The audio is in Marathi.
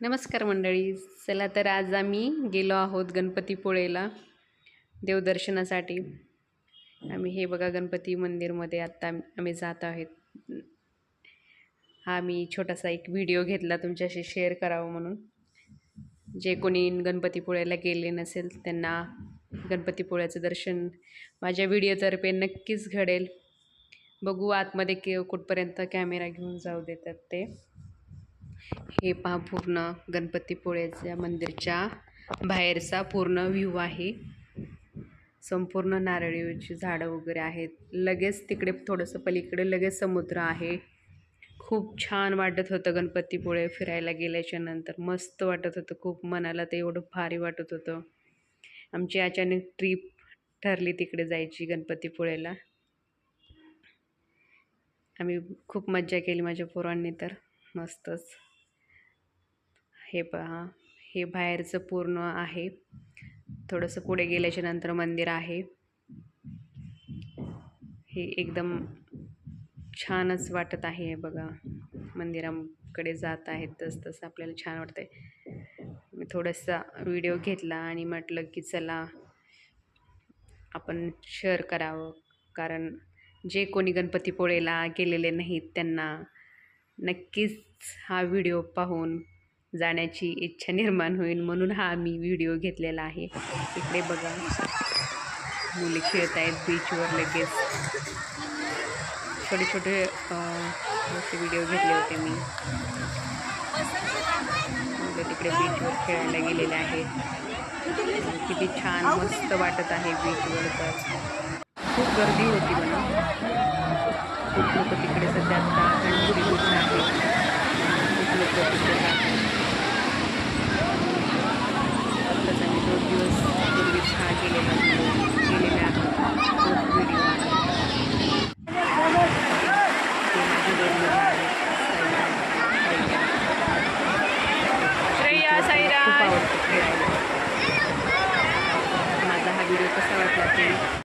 नमस्कार मंडळी. चला तर आज आम्ही गेलो आहोत गणपतीपुळेला देवदर्शनासाठी. आम्ही हे बघा गणपती मंदिरमध्ये आत्ता आम्ही जात आहेत. हा मी छोटासा एक व्हिडिओ घेतला तुमच्याशी शेअर करावं म्हणून. जे कोणी गणपतीपुळेला गेले नसेल त्यांना गणपतीपुळ्याचं दर्शन माझ्या व्हिडिओतर्फे नक्कीच घडेल. बघू आतमध्ये के कुठपर्यंत कॅमेरा घेऊन जाऊ देतात ते. हे पहा पूर्ण गणपतीपुळेच्या मंदिरच्या बाहेरचा पूर्ण व्ह्यू आहे. संपूर्ण नारळीची झाडं वगैरे आहेत. लगेच तिकडे थोडंसं पलीकडे लगेच समुद्र आहे. खूप छान वाटत होतं गणपतीपुळे फिरायला गेल्याच्यानंतर. मस्त वाटत होतं खूप मनाला ते एवढं भारी वाटत होतं. आमची अचानक ट्रीप ठरली तिकडे जायची गणपतीपुळेला. आम्ही खूप मज्जा केली माझ्या पोरांनी तर. मस्तच. हे पहा हे बाहेरचं पूर्ण आहे. थोडंसं पुढे गेल्याच्यानंतर मंदिर आहे. हे एकदम छानच वाटत आहे बघा. मंदिराकडे जात आहेत तस तसं आपल्याला छान वाटतंय. मी थोडासा व्हिडिओ घेतला आणि म्हटलं की चला आपण शेअर करावं. कारण जे कोणी गणपतीपुळेला गेलेले नाहीत त्यांना नक्कीच हा व्हिडिओ पाहून जाण्याची इच्छा निर्माण होईल म्हणून हा मी व्हिडिओ घेतलेला आहे. इकडे बघा. मुले खेळत आहेत बीचवर लगेच. छोटे छोटे असे व्हिडिओ घेतले होते मी. तिकडे बीचवर खेळायला गेलेले आहेत. किती छान मस्त वाटत आहे बीचवर तर. खूप गर्दी होती मला खूप लोक तिकडे सध्या आता गणपती पूर्ण खूप लोक तिकडे